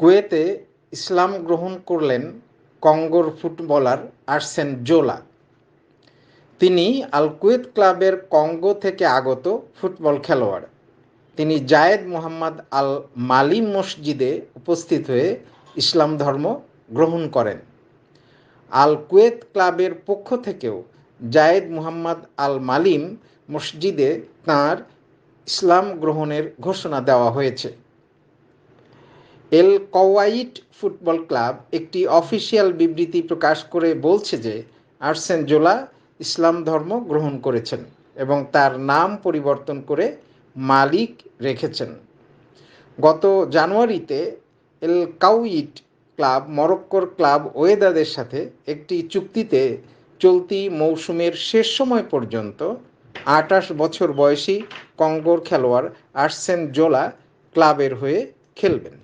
কুয়েতে ইসলাম গ্রহণ করলেন কঙ্গোর ফুটবলার আর্সেন জোলা। তিনি আল কুয়েত ক্লাবের কঙ্গো থেকে আগত ফুটবল খেলোয়াড়। তিনি জায়েদ মোহাম্মদ আল মালিম মসজিদে উপস্থিত হয়ে ইসলাম ধর্ম গ্রহণ করেন। আল কুয়েত ক্লাবের পক্ষ থেকেও জায়েদ মুহাম্মদ আল মালিম মসজিদে তাঁর ইসলাম গ্রহণের ঘোষণা দেওয়া হয়েছে। এল কওয়াইট ফুটবল ক্লাব একটি অফিসিয়াল বিবৃতি প্রকাশ করে বলছে যে আর্সেন জোলা ইসলাম ধর্ম গ্রহণ করেছেন এবং তার নাম পরিবর্তন করে মালিক রেখেছেন। গত জানুয়ারিতে এল কাউইট ক্লাব মরক্কোর ক্লাব ওয়েদাদের সাথে একটি চুক্তিতে চলতি মৌসুমের শেষ সময় পর্যন্ত আটাশ বছর বয়সী কঙ্গোর খেলোয়াড় আর্সেন জোলা ক্লাবের হয়ে খেলবেন।